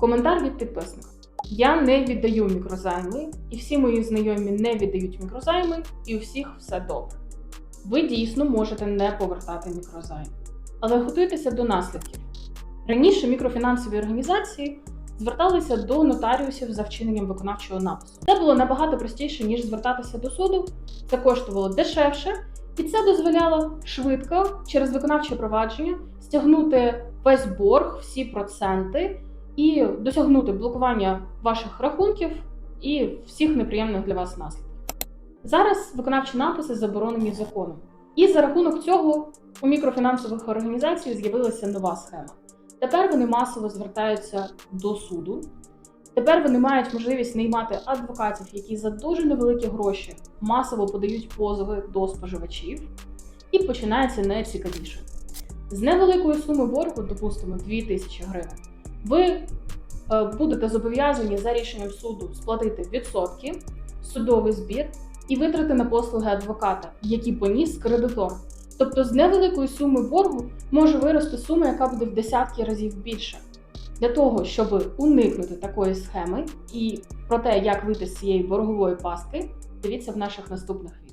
Коментар від підписника. Я не віддаю мікрозайми, і всі мої знайомі не віддають мікрозайми, і у всіх все добре. Ви дійсно можете не повертати мікрозайм. Але готуйтеся до наслідків. Раніше мікрофінансові організації зверталися до нотаріусів за вчиненням виконавчого напису. Це було набагато простіше, ніж звертатися до суду. Це коштувало дешевше, і це дозволяло швидко через виконавче провадження стягнути весь борг, всі проценти і досягнути блокування ваших рахунків і всіх неприємних для вас наслідків. Зараз виконавчі написи заборонені законом. І за рахунок цього у мікрофінансових організацій з'явилася нова схема. Тепер вони масово звертаються до суду. Тепер вони мають можливість наймати адвокатів, які за дуже невеликі гроші масово подають позови до споживачів, і починається найцікавіше. З невеликої суми боргу, допустимо, 2000 гривень, ви е, будете зобов'язані за рішенням суду сплатити відсотки, судовий збір і витрати на послуги адвоката, які поніс кредитор. Тобто з невеликої суми боргу може вирости сума, яка буде в десятки разів більше. Для того, щоб уникнути такої схеми і про те, як вийти з цієї боргової пастки, дивіться в наших наступних відео.